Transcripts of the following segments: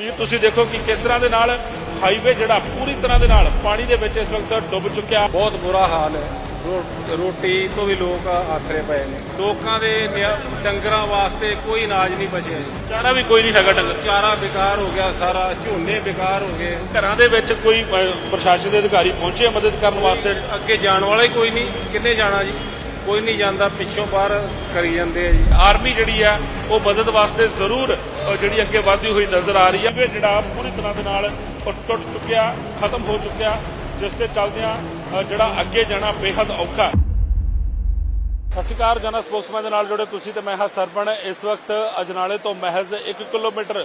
ਇਹ ਤੁਸੀਂ ਦੇਖੋ ਕਿ ਕਿਸ ਤਰ੍ਹਾਂ ਦੇ ਨਾਲ ਹਾਈਵੇ ਜਿਹੜਾ ਪੂਰੀ ਤਰ੍ਹਾਂ ਦੇ ਨਾਲ ਪਾਣੀ ਦੇ ਵਿੱਚ ਇਸ ਵਕਤ ਡੁੱਬ ਚੁੱਕਿਆ। ਬਹੁਤ ਬੁਰਾ ਹਾਲ ਹੈ। ਰੋਟੀ ਤੋਂ ਵੀ ਲੋਕ ਆਥਰੇ ਪਏ ਨੇ। ਲੋਕਾਂ ਦੇ ਡੰਗਰਾਂ ਵਾਸਤੇ ਕੋਈ ਅਨਾਜ ਨਹੀਂ ਬਚਿਆ ਜੀ। ਚਾਰਾ ਵੀ ਕੋਈ ਨਹੀਂ ਹੈਗਾ ਡੰਗਰ। ਚਾਰਾ ਬੇਕਾਰ ਹੋ ਗਿਆ ਸਾਰਾ ਝੋਨੇ ਬੇਕਾਰ ਹੋ ਗਏ। ਘਰਾਂ ਦੇ ਵਿੱਚ ਕੋਈ ਪ੍ਰਸ਼ਾਸਨ ਦੇ ਅਧਿਕਾਰੀ ਪਹੁੰਚੇ ਮਦਦ ਕਰਨ ਵਾਸਤੇ? ਅੱਗੇ ਜਾਣ ਵਾਲਾ ਹੀ ਕੋਈ ਨਹੀਂ। ਕਿੰਨੇ ਜਾਣਾ ਜੀ? ਕੋਈ ਨਹੀਂ ਜਾਂਦਾ, ਪਿੱਛੋਂ ਬਾਹਰ ਕਰੀ ਜਾਂਦੇ ਆ ਜੀ। ਆਰਮੀ ਜਿਹੜੀ ਆ, ਉਹ ਮਦਦ ਵਾਸਤੇ ਜ਼ਰੂਰ ਜਿਹੜੀ ਅੱਗੇ ਵਧਦੀ ਹੋਈ ਨਜ਼ਰ ਆ ਰਹੀ ਹੈ ਵੀ ਜਿਹੜਾ ਪੂਰੀ ਤਰ੍ਹਾਂ ਦੇ ਨਾਲ ਟੁੱਟ ਚੁੱਕਿਆ, ਖਤਮ ਹੋ ਚੁੱਕਿਆ, ਜਿਸ ਦੇ ਚੱਲਦਿਆਂ ਜਿਹੜਾ ਅੱਗੇ ਜਾਣਾ ਬੇहद ਔਖਾ ਸਤਿ ਸ਼੍ਰੀ ਅਕਾਲ ਜਨਾ ਸਪੋਕਸਮੈਨ ਦੇ ਨਾਲ ਜੁੜੇ ਤੁਸੀਂ ਤੇ ਮੈਂ ਹਾਂ ਸਰਪਣ ਇਸ ਵਕਤ ਅਜਨਾਲੇ ਤੋਂ ਮਹਿਜ਼ 1 ਕਿਲੋਮੀਟਰ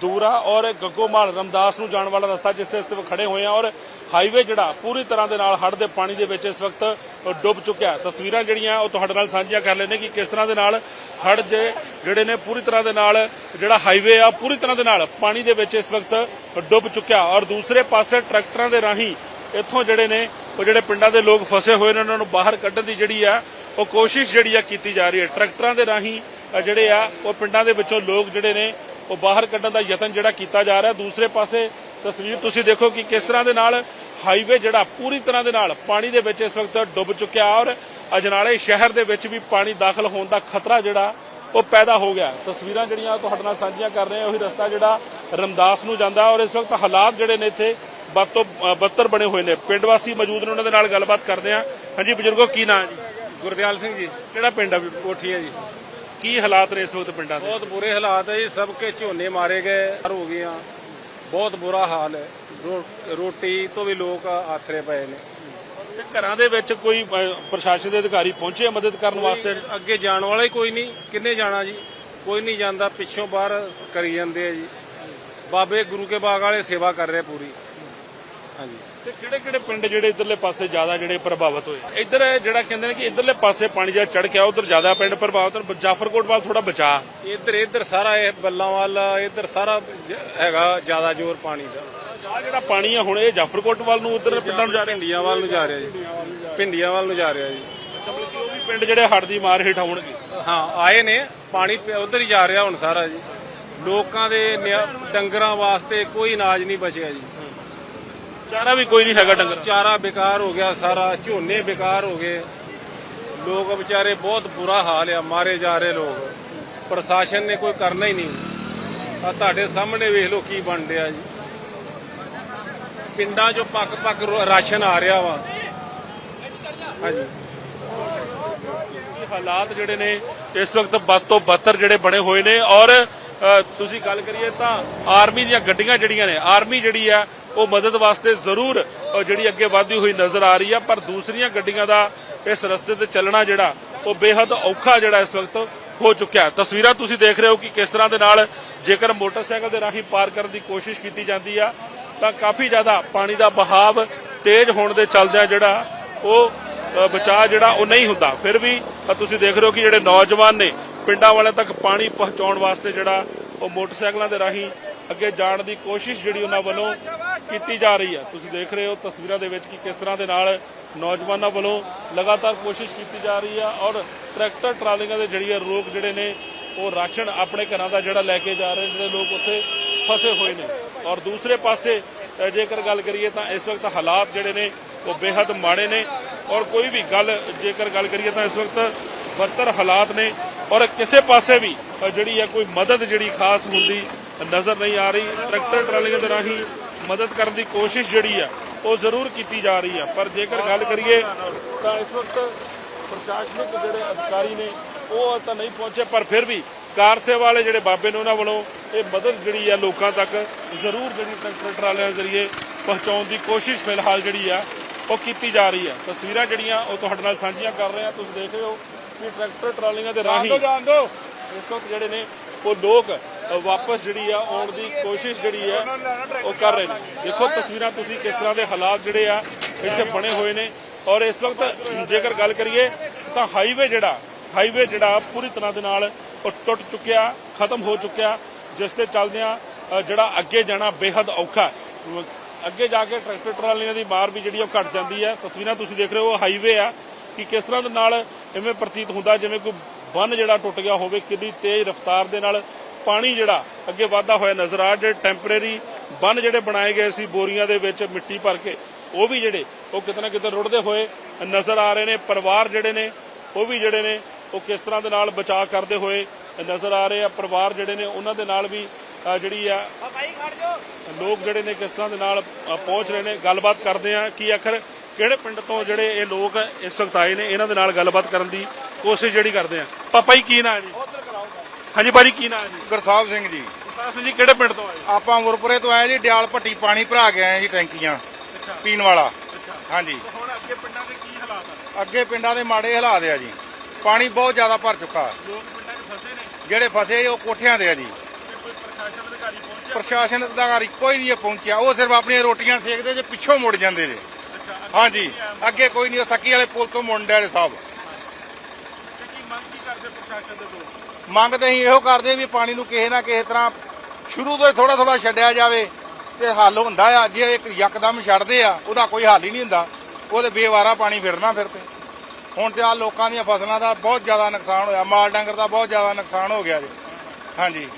ਦੂਰ ਆ ਔਰ ਗੱਗੋਮਾਲ ਰਮਦਾਸ ਨੂੰ ਜਾਣ ਵਾਲਾ ਰਸਤਾ ਜਿਸ ਤੇ ਖੜੇ ਹੋਏ ਆ ਔਰ ਹਾਈਵੇ ਜਿਹੜਾ ਪੂਰੀ ਤਰ੍ਹਾਂ ਦੇ ਨਾਲ ਹੜ੍ਹ ਦੇ ਪਾਣੀ ਦੇ ਵਿੱਚ ਇਸ ਵਕਤ ਡੁੱਬ ਚੁੱਕਿਆ ਤਸਵੀਰਾਂ ਜਿਹੜੀਆਂ ਉਹ ਤੁਹਾਡੇ ਨਾਲ ਸਾਂਝੀਆਂ ਕਰ ਲੈਣੇ ਕਿ ਕਿਸ ਤਰ੍ਹਾਂ ਦੇ ਨਾਲ ਹੜ ਦੇ ਜਿਹੜੇ ਨੇ ਪੂਰੀ ਤਰ੍ਹਾਂ ਦੇ ਨਾਲ ਜਿਹੜਾ ਹਾਈਵੇ ਆ, ਪੂਰੀ ਤਰ੍ਹਾਂ ਦੇ ਨਾਲ ਪਾਣੀ ਦੇ ਵਿੱਚ ਇਸ ਵਕਤ ਡੁੱਬ ਚੁੱਕਿਆ ਔਰ ਦੂਸਰੇ ਪਾਸੇ ਟਰੈਕਟਰਾਂ ਦੇ ਰਾਹੀਂ ਇੱਥੋਂ ਜਿਹੜੇ ਨੇ ਉਹ ਜਿਹੜੇ ਪਿੰਡਾਂ ਦੇ ਲੋਕ ਫਸੇ ਹੋਏ ਨੇ, ਉਹਨਾਂ ਨੂੰ ਬਾਹਰ ਕੱਢਣ ਦੀ ਜਿਹੜੀ ਆ ਉਹ ਕੋਸ਼ਿਸ਼ ਜਿਹੜੀ ਆ ਕੀਤੀ ਜਾ ਰਹੀ ਹੈ। ਟਰੈਕਟਰਾਂ ਦੇ ਰਾਹੀਂ ਜਿਹੜੇ ਆ ਉਹ ਪਿੰਡਾਂ ਦੇ ਵਿੱਚੋਂ ਲੋਕ ਜਿਹੜੇ ਨੇ ਉਹ ਬਾਹਰ ਕੱਢਣ ਦਾ ਯਤਨ ਜਿਹੜਾ ਕੀਤਾ ਜਾ ਰਿਹਾ। ਦੂਸਰੇ ਪਾਸੇ ਤਸਵੀਰ ਤੁਸੀਂ ਦੇਖੋ ਕਿ ਕਿਸ ਤਰ੍ਹਾਂ ਦੇ ਨਾਲ ਹਾਈਵੇ ਜਿਹੜਾ ਪੂਰੀ ਤਰ੍ਹਾਂ ਦੇ ਨਾਲ ਪਾਣੀ ਦੇ ਵਿੱਚ ਇਸ ਵਕਤ ਡੁੱਬ ਚੁੱਕਿਆ ਔਰ ਅਜਨਾਲੇ ਸ਼ਹਿਰ ਦੇ ਵਿੱਚ ਵੀ ਪਾਣੀ ਦਾਖਲ ਹੋਣ ਦਾ ਖਤਰਾ ਜਿਹੜਾ ਉਹ ਪੈਦਾ ਹੋ ਗਿਆ। ਤਸਵੀਰਾਂ ਜਿਹੜੀਆਂ ਤੁਹਾਡੇ ਨਾਲ ਸਾਂਝੀਆਂ ਕਰ ਰਹੇ ਹਾਂ। ਉਹੀ ਰਸਤਾ ਜਿਹੜਾ ਰਮਦਾਸ ਨੂੰ ਜਾਂਦਾ ਔਰ ਇਸ ਵਕਤ ਹਾਲਾਤ ਜਿਹੜੇ ਨੇ ਇੱਥੇ ਬਦ ਤੋਂ ਅ, ਬੱਤਰ ਬਣੇ ਹੋਏ ਨੇ। ਪਿੰਡ ਵਾਸੀ ਮੌਜੂਦ ਨੇ ਉਹਨਾਂ ਦੇ ਨਾਲ ਗੱਲਬਾਤ ਕਰਦੇ ਹਾਂ। ਹਾਂਜੀ ਬਜ਼ੁਰਗੋ ਕੀ ਨਾਂ ਜੀ? ਗੁਰਦਿਆਲ ਸਿੰਘ ਜੀ। ਕਿਹੜਾ ਪਿੰਡ ਆ ਕੋਠੀ ਹੈ ਜੀ? ਕੀ ਹਾਲਾਤ ਨੇ ਇਸ ਵਕਤ ਪਿੰਡਾਂ ਦੇ? ਬਹੁਤ ਬੁਰੇ ਹਾਲਾਤ ਹੈ ਜੀ ਸਭ ਕੇ ਝੋਨੇ ਮਾਰੇ ਗਏ ਹੋ ਗਈਆਂ। ਬਹੁਤ ਬੁਰਾ ਹਾਲ ਹੈ। ਰੋ- ਰੋਟੀ ਤੋਂ ਵੀ ਲੋਕ ਆਥਰੇ ਪਏ ਨੇ। ਤੇ ਘਰਾਂ ਦੇ ਵਿੱਚ ਕੋਈ ਅ, ਪ੍ਰਸ਼ਾਸਨ ਦੇ ਅਧਿਕਾਰੀ ਪਹੁੰਚੇ ਆ ਮਦਦ ਕਰਨ ਵਾਸਤੇ? ਅੱਗੇ ਜਾਣ ਵਾਲਾ ਹੀ ਕੋਈ ਨਹੀਂ। ਕਿੰਨੇ ਜਾਣਾ ਜੀ? ਕੋਈ ਨਹੀਂ ਜਾਂਦਾ ਪਿੱਛੋਂ ਬਾਹਰ ਕਰੀ ਜਾਂਦੇ ਆ ਜੀ। ਬਾਬੇ ਗੁਰੂ ਕੇ ਬਾਗ ਵਾਲੇ ਸੇਵਾ ਕਰ ਰਹੇ ਪੂਰੀ। ਤੇ ਕਿਹੜੇ ਕਿਹੜੇ ਪਿੰਡ ਜਿਹੜੇ ਇਧਰਲੇ ਪਾਸੇ ਜ਼ਿਆਦਾ ਜਿਹੜੇ ਪ੍ਰਭਾਵਿਤ ਹੋਏ? ਇੱਧਰ ਜਿਹੜਾ ਕਹਿੰਦੇ ਨੇ ਕਿ ਇਧਰਲੇ ਪਾਸੇ ਪਾਣੀ ਜਿਹੜਾ ਚੜ ਗਿਆ ਉਧਰ ਜ਼ਿਆਦਾ ਪਿੰਡ ਪ੍ਰਭਾਵਿਤ ਹਨ ਜਾਫਰਕੋਟ ਵੱਲ ਥੋੜਾ ਬਚਾ। ਇੱਧਰ ਇੱਧਰ ਸਾਰਾ ਇਹ ਬੱਲਾਂ ਵਾਲਾ ਇੱਧਰ ਸਾਰਾ ਜ- ਹੈਗਾ ਜ਼ਿਆਦਾ ਜ਼ੋਰ ਪਾਣੀ ਦਾ। ਆ ਜਿਹੜਾ ਪਾਣੀ ਆ ਹੁਣ ਇਹ ਜਾਫਰਕੋਟ ਵੱਲ ਨੂੰ ਉਧਰ ਪਿੰਡਾਂ ਨੂੰ ਜਾ ਰਿਹਾ? ਭਿੰਡੀਆਂ ਵੱਲ ਨੂੰ ਜਾ ਰਿਹਾ ਜੀ। ਭਿੰਡੀਆਂ ਵੱਲ ਨੂੰ ਜਾ ਰਿਹਾ ਜੀ। ਮਤਲਬ ਕਿ ਉਹ ਵੀ ਪਿੰਡ ਜਿਹੜੇ ਹੜ੍ਹ ਦੀ ਮਾਰ ਹੇਠ ਆਉਣਗੇ? ਹਾਂ ਆਏ ਨੇ। ਪਾਣੀ ਉਧਰ ਹੀ ਜਾ ਰਿਹਾ ਹੁਣ ਸਾਰਾ ਜੀ। ਲੋਕਾਂ ਦੇ ਡੰਗਰਾਂ ਵਾਸਤੇ ਕੋਈ ਅਨਾਜ ਨਹੀਂ ਬਚਿਆ ਜੀ। ਚਾਰਾ ਵੀ ਕੋਈ ਨਹੀਂ ਹੈਗਾ ਡੰਗਰ ਚਾਰਾ ਬੇਕਾਰ ਹੋ ਗਿਆ ਸਾਰਾ ਝੋਨੇ ਬੇਕਾਰ ਹੋ ਗਏ। ਲੋਕ ਵਿਚਾਰੇ ਬਹੁਤ ਬੁਰਾ ਹਾਲ ਆ ਮਾਰੇ ਜਾ ਰਹੇ ਲੋਕ। ਪ੍ਰਸ਼ਾਸਨ ਨੇ ਕੋਈ ਕਰਨਾ ਹੀ ਨਹੀਂ। ਆ ਤੁਹਾਡੇ ਸਾਹਮਣੇ ਵੇਖ ਲਓ ਕੀ ਬਣ ਰਿਹਾ ਜੀ। ਪਿੰਡਾਂ 'ਚੋਂ ਪੱਕ ਪੱਕ ਰਾਸ਼ਨ ਆ ਰਿਹਾ ਵਾ। ਹਾਂਜੀ। ਹਾਲਾਤ ਜਿਹੜੇ ਨੇ ਇਸ ਵਕਤ ਵੱਧ ਤੋਂ ਬੱਤਰ ਜਿਹੜੇ ਬਣੇ ਹੋਏ ਨੇ ਔਰ ਤੁਸੀਂ ਗੱਲ ਕਰੀਏ ਤਾਂ ਆਰਮੀ ਦੀਆਂ ਗੱਡੀਆਂ ਜਿਹੜੀਆਂ ਨੇ ਆਰਮੀ ਜਿਹੜੀ ਆ ਉਹ ਮਦਦ ਵਾਸਤੇ ਜ਼ਰੂਰ ਜਿਹੜੀ ਅੱਗੇ ਵਧਦੀ ਹੋਈ ਨਜ਼ਰ ਆ ਰਹੀ ਆ, ਪਰ ਦੂਸਰੀਆਂ ਗੱਡੀਆਂ ਦਾ ਇਸ ਰਸਤੇ ਤੇ ਚੱਲਣਾ ਜਿਹੜਾ, ਉਹ ਬੇहद ਔਖਾ ਜਿਹੜਾ ਇਸ ਵਕਤ ਹੋ ਚੁੱਕਿਆ ਤਸਵੀਰਾਂ ਤੁਸੀਂ ਦੇਖ ਰਹੇ ਹੋ ਕਿ ਕਿਸ ਤਰ੍ਹਾਂ ਦੇ ਨਾਲ ਜੇਕਰ ਮੋਟਰਸਾਈਕਲ ਦੇ ਰਾਹੀਂ ਪਾਰ ਕਰਨ ਦੀ ਕੋਸ਼ਿਸ਼ ਕੀਤੀ ਜਾਂਦੀ ਆ, ਤਾਂ ਕਾਫੀ ਜ਼ਿਆਦਾ ਪਾਣੀ ਦਾ ਬਹਾਵ ਤੇਜ਼ ਹੋਣ ਦੇ ਚੱਲਦਿਆਂ ਜਿਹੜਾ, ਉਹ ਬਚਾਅ ਜਿਹੜਾ, ਉਹ ਨਹੀਂ ਹੁੰਦਾ। ਫਿਰ ਵੀ ਤੁਸੀਂ ਦੇਖ ਰਹੇ ਹੋ ਕਿ ਜਿਹੜੇ ਨੌਜਵਾਨ ਨੇ, ਪਿੰਡਾਂ ਵਾਲਿਆਂ ਤੱਕ ਪਾਣੀ ਪਹੁੰਚਾਉਣ ਵਾਸਤੇ ਜਿਹੜਾ, ਉਹ ਮੋਟਰਸਾਈਕਲਾਂ ਦੇ ਰਾਹੀਂ ਅੱਗੇ ਜਾਣ ਦੀ ਕੋਸ਼ਿਸ਼ ਜਿਹੜੀ ਉਹਨਾਂ ਵੱਲੋਂ ਕੀਤੀ ਜਾ ਰਹੀ ਹੈ। ਤੁਸੀਂ ਦੇਖ ਰਹੇ ਹੋ ਤਸਵੀਰਾਂ ਦੇ ਵਿੱਚ ਕਿ ਕਿਸ ਤਰ੍ਹਾਂ ਦੇ ਨਾਲ ਨੌਜਵਾਨਾਂ ਵੱਲੋਂ ਲਗਾਤਾਰ ਕੋਸ਼ਿਸ਼ ਕੀਤੀ ਜਾ ਰਹੀ ਹੈ ਔਰ ਟਰੈਕਟਰ ਟਰਾਲੀਆਂ ਦੇ ਜਿਹੜੀਆਂ ਲੋਕ ਜਿਹੜੇ ਨੇ, ਉਹ ਰਾਸ਼ਨ ਆਪਣੇ ਘਰਾਂ ਦਾ ਜਿਹੜਾ ਲੈ ਕੇ ਜਾ ਰਹੇ ਨੇ, ਜਿਹੜੇ ਲੋਕ ਉੱਥੇ ਫਸੇ ਹੋਏ ਨੇ। ਔਰ ਦੂਸਰੇ ਪਾਸੇ ਜੇਕਰ ਗੱਲ ਕਰੀਏ ਤਾਂ ਇਸ ਵਕਤ ਹਾਲਾਤ ਜਿਹੜੇ ਨੇ, ਉਹ ਬੇहद ਮਾੜੇ ਨੇ। ਔਰ ਕੋਈ ਵੀ ਗੱਲ, ਜੇਕਰ ਗੱਲ ਕਰੀਏ ਤਾਂ ਇਸ ਵਕਤ ਬਦਤਰ ਹਾਲਾਤ ਨੇ। ਔਰ ਕਿਸੇ ਪਾਸੇ ਵੀ ਜਿਹੜੀ ਹੈ ਕੋਈ ਮਦਦ ਜਿਹੜੀ ਖਾਸ ਹੁੰਦੀ ਨਜ਼ਰ ਨਹੀਂ ਆ ਰਹੀ। ਟਰੈਕਟਰ ਟਰਾਲੀਆਂ ਦੇ ਰਾਹੀਂ ਮਦਦ ਕਰਨ ਦੀ ਕੋਸ਼ਿਸ਼ ਜਿਹੜੀ ਆ ਉਹ ਜ਼ਰੂਰ ਕੀਤੀ ਜਾ ਰਹੀ ਆ। ਪਰ ਜੇਕਰ ਗੱਲ ਕਰੀਏ ਤਾਂ ਇਸ ਵਕਤ ਪ੍ਰਸ਼ਾਸਨਿਕ ਜਿਹੜੇ ਅਧਿਕਾਰੀ ਨੇ ਉਹ ਤਾਂ ਨਹੀਂ ਪਹੁੰਚੇ। ਪਰ ਫਿਰ ਵੀ ਕਾਰ ਸੇਵਾ ਵਾਲੇ ਜਿਹੜੇ ਬਾਬੇ ਨੇ ਉਹਨਾਂ ਵੱਲੋਂ ਇਹ ਮਦਦ ਜਿਹੜੀ ਆ ਲੋਕਾਂ ਤੱਕ ਜ਼ਰੂਰ ਜਿਹੜੀ ਟਰੈਕਟਰ ਟਰਾਲਿਆਂ ਦੇ ਜ਼ਰੀਏ ਪਹੁੰਚਾਉਣ ਦੀ ਕੋਸ਼ਿਸ਼ ਫਿਲਹਾਲ ਜਿਹੜੀ ਆ ਉਹ ਕੀਤੀ ਜਾ ਰਹੀ ਆ। ਤਸਵੀਰਾਂ ਜਿਹੜੀਆਂ ਉਹ ਤੁਹਾਡੇ ਨਾਲ ਸਾਂਝੀਆਂ ਕਰ ਰਹੇ ਆ। ਤੁਸੀਂ ਦੇਖ ਰਹੇ ਹੋ ਕਿ ਟਰੈਕਟਰ ਟਰਾਲੀਆਂ ਦੇ ਰਾਹੀਂ ਇਸ ਵਕਤ ਜਿਹੜੇ ਨੇ ਉਹ ਲੋਕ ਵਾਪਸ ਜਿਹੜੀ ਆ ਆਉਣ ਦੀ ਕੋਸ਼ਿਸ਼ ਜਿਹੜੀ ਆ, ਉਹ ਕਰ ਰਹੇ ਨੇ। ਦੇਖੋ, ਤਸਵੀਰਾਂ ਤੁਸੀਂ ਕਿਸ ਤਰ੍ਹਾਂ ਦੇ ਹਾਲਾਤ ਜਿਹੜੇ ਆ, ਇੱਥੇ ਬਣੇ ਹੋਏ ਨੇ। ਔਰ ਇਸ ਵਕਤ ਜੇਕਰ ਗੱਲ ਕਰੀਏ, ਤਾਂ ਹਾਈਵੇ ਜਿਹੜਾ ਹਾਈਵੇ ਜਿਹੜਾ ਪੂਰੀ ਤਰ੍ਹਾਂ ਦੇ ਨਾਲ ਉਹ ਟੁੱਟ ਚੁੱਕਿਆ, ਖਤਮ ਹੋ ਚੁੱਕਿਆ, ਜਿਸ ਦੇ ਚੱਲਦਿਆਂ ਜਿਹੜਾ ਅੱਗੇ ਜਾਣਾ ਬੇहद ਔਖਾ ਅੱਗੇ ਜਾ ਕੇ ਟਰੈਕਟਰ ਟਰਾਲੀਆਂ ਦੀ ਮਾਰ ਵੀ ਜਿਹੜੀ ਉਹ ਘਟ ਜਾਂਦੀ ਹੈ। ਤਸਵੀਰਾਂ ਤੁਸੀਂ ਦੇਖ ਰਹੇ ਹੋ ਹਾਈਵੇ ਆ। ਕਿ ਕਿਸ ਤਰ੍ਹਾਂ ਦੇ ਨਾਲ ਇਵੇਂ ਪ੍ਰਤੀਤ ਹੁੰਦਾ, ਜਿਵੇਂ ਕੋਈ ਬੰਨ ਜਿਹੜਾ ਟੁੱਟ ਗਿਆ ਹੋਵੇ, ਕਿੰਨੀ ਤੇਜ਼ ਰਫ਼ਤਾਰ ਦੇ ਨਾਲ ਪਾਣੀ ਜਿਹੜਾ ਅੱਗੇ ਵਾਧਾ ਹੋਇਆ ਨਜ਼ਰ ਆ ਜਿਹੜੇ ਟੈਂਪਰੇਰੀ ਬੰਨ ਜਿਹੜੇ ਬਣਾਏ ਗਏ ਸੀ ਬੋਰੀਆਂ ਦੇ ਵਿੱਚ ਮਿੱਟੀ ਭਰ ਕੇ ਉਹ ਵੀ ਜਿਹੜੇ ਉਹ ਕਿਤੇ ਨਾ ਕਿਤੇ ਰੁੜਦੇ ਹੋਏ ਨਜ਼ਰ ਆ ਰਹੇ ਨੇ ਪਰਿਵਾਰ ਜਿਹੜੇ ਨੇ ਉਹ ਵੀ ਜਿਹੜੇ ਨੇ ਉਹ ਕਿਸ ਤਰ੍ਹਾਂ ਦੇ ਨਾਲ ਬਚਾਅ ਕਰਦੇ ਹੋਏ ਨਜ਼ਰ ਆ ਰਹੇ ਆ ਪਰਿਵਾਰ ਜਿਹੜੇ ਨੇ ਉਹਨਾਂ ਦੇ ਨਾਲ ਵੀ ਜਿਹੜੀ ਆ ਲੋਕ ਜਿਹੜੇ ਨੇ ਕਿਸ ਤਰ੍ਹਾਂ ਦੇ ਨਾਲ ਪਹੁੰਚ ਰਹੇ ਨੇ ਗੱਲਬਾਤ ਕਰਦੇ ਆ ਕੀ ਆਖਰ ਕਿਹੜੇ ਪਿੰਡ ਤੋਂ ਜਿਹੜੇ ਇਹ ਲੋਕ ਇਸ ਆਏ ਨੇ ਇਹਨਾਂ ਦੇ ਨਾਲ ਗੱਲਬਾਤ ਕਰਨ ਦੀ ਕੋਸ਼ਿਸ਼ ਜਿਹੜੀ ਕਰਦੇ ਆ। ਪਾਪਾ ਜੀ ਕੀ ਨਾਂ ਹੈ ਜੀ? ਹਾਂਜੀ ਭਾਜੀ ਕੀ ਨਾਂ ਹੈ ਜੀ? ਗੁਰਸਾਹਿਬ ਸਿੰਘ ਜੀ। ਗੁਰਸਾਹਿਬ ਸਿੰਘ ਜੀ ਕਿਹੜੇ ਪਿੰਡ ਤੋਂ ਆਏ ਆਪਾਂ ਮੁਰਪੁਰੇ ਤੋਂ ਆਏ ਜੀ ਡਿਆਲ ਭੱਟੀ ਪਾਣੀ ਭਰਾ ਕੇ ਆਏ ਜੀ ਟੈਂਕੀਆਂ ਪੀਣ ਵਾਲਾ। ਹਾਂਜੀ। ਹੁਣ ਅੱਗੇ ਪਿੰਡਾਂ ਦੇ ਕੀ ਹਾਲਾਤ ਆ? ਅੱਗੇ ਪਿੰਡਾਂ ਦੇ ਮਾੜੇ ਹਾਲਾਤ ਆ ਜੀ। ਪਾਣੀ ਬਹੁਤ ਜ਼ਿਆਦਾ ਭਰ ਚੁੱਕਾ। ਲੋਕ ਪਿੰਡਾਂ 'ਚ ਫਸੇ ਨੇ? ਜਿਹੜੇ ਫਸੇ ਉਹ ਕੋਠਿਆਂ ਤੇ ਆ ਜੀ। ਤੇ ਕੋਈ ਪ੍ਰਸ਼ਾਸਨ ਅਧਿਕਾਰੀ ਪਹੁੰਚਿਆ? ਪ੍ਰਸ਼ਾਸਨ ਅਧਿਕਾਰੀ ਕੋਈ ਨਹੀਂ ਪਹੁੰਚਿਆ। ਉਹ ਸਿਰਫ ਆਪਣੀਆਂ ਰੋਟੀਆਂ ਸੇਕਦੇ ਜੇ ਪਿੱਛੋਂ ਮੁੜ ਜਾਂਦੇ ਜੇ। ਹਾਂਜੀ। ਅੱਗੇ ਕੋਈ ਨਹੀਂ ਉਹ ਸੱਕੀ ਵਾਲੇ ਪੁਲ ਤੋਂ ਮੁੰਡੇ ਵਾਲੇ ਸਾਹਿਬ ਮੰਗ ਕੀ ਕਰਦੇ ਪ੍ਰਸ਼ਾਸਨ ਦੇ ਤੋਂ ਅਸੀਂ ਇਹੋ ਕਰਦੇ ਵੀ ਪਾਣੀ ਨੂੰ ਕਿਸੇ ਨਾ ਕਿਸੇ ਤਰ੍ਹਾਂ ਸ਼ੁਰੂ ਤੋਂ ਥੋੜਾ ਥੋੜਾ ਛੱਡਿਆ ਜਾਵੇ ਤੇ ਹੱਲ ਹੁੰਦਾ ਆ। ਜੇ ਇੱਕ ਯਕਦਮ ਛੱਡਦੇ ਆ ਉਹਦਾ ਕੋਈ ਹੱਲ ਹੀ ਨਹੀਂ ਹੁੰਦਾ। ਉਹਦੇ ਬੇਵਾਰਾ ਪਾਣੀ ਫਿਰਨਾ ਫਿਰ ਤੇ। ਹੁਣ ਤੇ ਆ ਲੋਕਾਂ ਦੀਆਂ ਫਸਲਾਂ ਦਾ ਬਹੁਤ ਜ਼ਿਆਦਾ ਨੁਕਸਾਨ ਹੋਇਆ। ਮਾਲ ਡੰਗਰ ਦਾ ਬਹੁਤ ਜ਼ਿਆਦਾ ਨੁਕਸਾਨ ਹੋ ਗਿਆ ਜੀ। ਹਾਂਜੀ।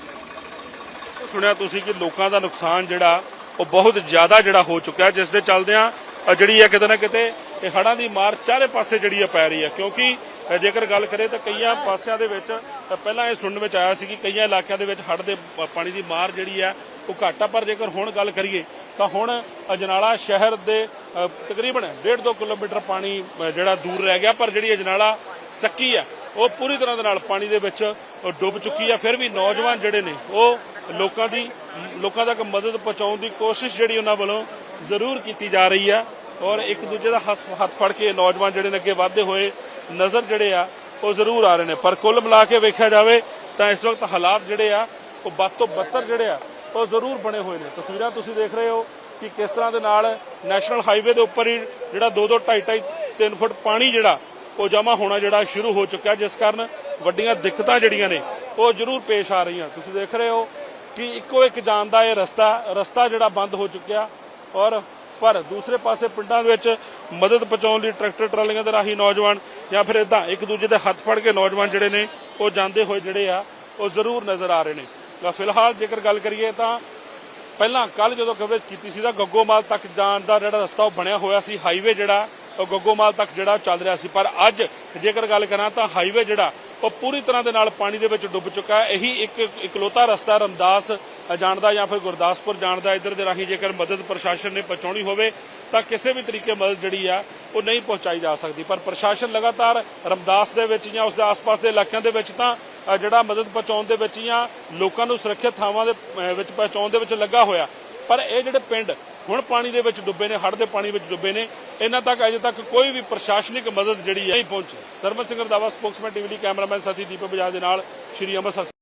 ਸੁਣਿਆ ਤੁਸੀਂ ਕਿ ਲੋਕਾਂ ਦਾ ਨੁਕਸਾਨ ਜਿਹੜਾ ਉਹ ਬਹੁਤ ਜ਼ਿਆਦਾ ਜਿਹੜਾ ਹੋ ਚੁੱਕਿਆ। ਜਿਸ ਦੇ ਚੱਲਦਿਆਂ ਜਿਹੜੀ ਹੈ ਕਿਤੇ ਨਾ ਕਿਤੇ ਇਹ ਹੜ੍ਹਾਂ ਦੀ ਮਾਰ ਚਾਰੇ ਪਾਸੇ ਜਿਹੜੀ ਹੈ ਪੈ ਰਹੀ ਹੈ। ਕਿਉਂਕਿ ਜੇਕਰ ਗੱਲ ਕਰੇ ਤਾਂ ਕਈਆਂ ਪਾਸਿਆਂ ਦੇ ਵਿੱਚ ਪਹਿਲਾਂ ਇਹ ਸੁਣਨ ਵਿੱਚ ਆਇਆ ਸੀ ਕਿ ਕਈਆਂ ਇਲਾਕਿਆਂ ਦੇ ਵਿੱਚ ਹੜ੍ਹ ਦੇ ਪਾਣੀ ਦੀ ਮਾਰ ਜਿਹੜੀ ਹੈ ਉਹ ਘੱਟ ਆ। ਪਰ ਜੇਕਰ ਹੁਣ ਗੱਲ ਕਰੀਏ ਤਾਂ ਹੁਣ ਅਜਨਾਲਾ ਸ਼ਹਿਰ ਦੇ ਅ, ਤਕਰੀਬਨ 1.5 ਕਿਲੋਮੀਟਰ ਪਾਣੀ ਜਿਹੜਾ ਦੂਰ ਰਹਿ ਗਿਆ ਪਰ ਜਿਹੜੀ ਅਜਨਾਲਾ ਸੱਕੀ ਆ ਉਹ ਪੂਰੀ ਤਰ੍ਹਾਂ ਦੇ ਨਾਲ ਪਾਣੀ ਦੇ ਵਿੱਚ ਡੁੱਬ ਚੁੱਕੀ ਆ ਫਿਰ ਵੀ ਨੌਜਵਾਨ ਜਿਹੜੇ ਨੇ ਉਹ ਲੋਕਾਂ ਦੀ ਲੋਕਾਂ ਤੱਕ ਮਦਦ ਪਹੁੰਚਾਉਣ ਦੀ ਕੋਸ਼ਿਸ਼ ਜਿਹੜੀ ਉਹਨਾਂ ਵੱਲੋਂ ਜ਼ਰੂਰ ਕੀਤੀ ਜਾ ਰਹੀ ਆ ਔਰ ਇੱਕ ਦੂਜੇ ਦਾ ਹੱਥ ਹੱਥ ਫੜ ਕੇ ਨੌਜਵਾਨ ਜਿਹੜੇ ਨੇ ਅੱਗੇ ਵਧਦੇ ਹੋਏ ਨਜ਼ਰ ਜਿਹੜੇ ਆ, ਉਹ ਜ਼ਰੂਰ ਆ ਰਹੇ ਨੇ। ਪਰ ਕੁੱਲ ਮਿਲਾ ਕੇ ਵੇਖਿਆ ਜਾਵੇ ਤਾਂ ਇਸ ਵਕਤ ਹਾਲਾਤ ਜਿਹੜੇ ਆ, ਉਹ ਵੱਧ ਤੋਂ ਬੱਤਰ ਜਿਹੜੇ ਆ, ਉਹ ਜ਼ਰੂਰ ਬਣੇ ਹੋਏ ਨੇ। ਤਸਵੀਰਾਂ ਤੁਸੀਂ ਦੇਖ ਰਹੇ ਹੋ ਕਿ ਕਿਸ ਤਰ੍ਹਾਂ ਦੇ ਨਾਲ ਨੈਸ਼ਨਲ ਹਾਈਵੇ ਦੇ ਉੱਪਰ ਹੀ ਜਿਹੜਾ 2 2 2.5 2.5 3 ਫੁੱਟ ਪਾਣੀ ਜਿਹੜਾ, ਉਹ ਜਮਾ ਹੋਣਾ ਜਿਹੜਾ ਸ਼ੁਰੂ ਹੋ ਚੁੱਕਾ ਜਿਸ ਕਾਰਨ ਵੱਡੀਆਂ ਦਿੱਕਤਾਂ ਜਿਹੜੀਆਂ ਨੇ, ਉਹ ਜ਼ਰੂਰ ਪੇਸ਼ ਆ ਰਹੀਆਂ। ਤੁਸੀਂ ਦੇਖ ਰਹੇ ਹੋ ਕਿ ਇੱਕੋ ਇੱਕ ਜਾਣ ਦਾ ਇਹ ਰਸਤਾ ਰਸਤਾ ਜਿਹੜਾ ਬੰਦ ਹੋ ਚੁੱਕਿਆ ਔਰ ਪਰ ਦੂਸਰੇ ਪਾਸੇ ਪਿੰਡਾਂ ਦੇ ਵਿੱਚ ਮਦਦ ਪਹੁੰਚਾਉਣ ਲਈ ਟਰੈਕਟਰ ਟਰਾਲੀਆਂ ਦੇ ਰਾਹੀਂ ਨੌਜਵਾਨ ਜਾਂ ਫਿਰ ਇਦਾਂ ਇੱਕ ਦੂਜੇ ਦੇ ਹੱਥ ਫੜ ਕੇ ਨੌਜਵਾਨ ਜਿਹੜੇ ਨੇ, ਉਹ ਜਾਂਦੇ ਹੋਏ ਜਿਹੜੇ ਆ, ਉਹ ਜ਼ਰੂਰ ਨਜ਼ਰ ਆ ਰਹੇ ਨੇ। ਫਿਲਹਾਲ ਜੇਕਰ ਗੱਲ ਕਰੀਏ ਤਾਂ ਪਹਿਲਾਂ ਕੱਲ ਜਦੋਂ ਕਵਰੇਜ ਕੀਤੀ ਸੀ ਤਾਂ ਗੱਗੋਮਾਲ ਤੱਕ ਜਾਣ ਦਾ ਜਿਹੜਾ ਰਸਤਾ ਉਹ ਬਣਿਆ ਹੋਇਆ ਸੀ ਹਾਈਵੇ ਜਿਹੜਾ, ਉਹ ਗੱਗੋਮਾਲ ਤੱਕ ਜਿਹੜਾ ਚੱਲ ਰਿਹਾ ਸੀ। ਪਰ ਅੱਜ ਜੇਕਰ ਗੱਲ ਕਰਾਂ ਤਾਂ ਹਾਈਵੇ ਜਿਹੜਾ, ਉਹ ਪੂਰੀ ਤਰ੍ਹਾਂ ਦੇ ਨਾਲ ਪਾਣੀ ਦੇ ਵਿੱਚ ਡੁੱਬ ਚੁੱਕਾ ਹੈ। ਇਹੀ ਇੱਕ ਇਕਲੌਤਾ ਰਸਤਾ ਰਮਦਾਸ ਜਾਣ ਦਾ ਜਾਂ ਫਿਰ ਗੁਰਦਾਸਪੁਰ ਜਾਣ ਦਾ ਇੱਧਰ ਦੇ ਰਾਹੀਂ ਜੇਕਰ ਮਦਦ ਪ੍ਰਸ਼ਾਸਨ ਨੇ ਪਹੁੰਚਾਉਣੀ ਹੋਵੇ ਤਾਂ ਕਿਸੇ ਵੀ ਤਰੀਕੇ ਮਦਦ ਜਿਹੜੀ ਆ ਉਹ ਨਹੀਂ ਪਹੁੰਚਾਈ ਜਾ ਸਕਦੀ। ਪਰ ਪ੍ਰਸ਼ਾਸਨ ਲਗਾਤਾਰ ਰਮਦਾਸ ਦੇ ਵਿੱਚ ਜਾਂ ਉਸ ਦੇ ਆਸ-ਪਾਸ ਦੇ ਇਲਾਕਿਆਂ ਦੇ ਵਿੱਚ ਤਾਂ ਜਿਹੜਾ ਮਦਦ ਪਹੁੰਚਾਉਣ ਦੇ ਵਿੱਚ ਜਾਂ ਲੋਕਾਂ ਨੂੰ ਸੁਰੱਖਿਅਤ ਥਾਵਾਂ ਦੇ ਅ, ਵਿੱਚ ਪਹੁੰਚਾਉਣ ਦੇ ਵਿੱਚ ਲੱਗਾ ਹੋਇਆ। ਪਰ ਇਹ ਜਿਹੜੇ ਪਿੰਡ ਹੁਣ ਪਾਣੀ ਦੇ ਵਿੱਚ ਡੁੱਬੇ ਨੇ ਹੜ੍ਹ ਦੇ ਪਾਣੀ ਵਿੱਚ ਡੁੱਬੇ ਨੇ ਇਹਨਾਂ ਤੱਕ ਅਜੇ ਤੱਕ ਕੋਈ ਵੀ ਪ੍ਰਸ਼ਾਸਨਿਕ ਮਦਦ ਜਿਹੜੀ ਹੈ ਨਹੀਂ ਪਹੁੰਚੀ। ਸਰਮਨ ਸਿੰਘ ਰੰਧਾਵਾ ਸਪੋਕਸਮੈਨ ਟੀਵੀ ਲਈ ਕੈਮਰਾਮੈਨ ਸਾਥੀ ਦੀਪਕ ਬਜਾਜ ਦੇ ਨਾਲ ਸ਼੍ਰੀ ਅੰਮ੍ਰਿਤਸਰ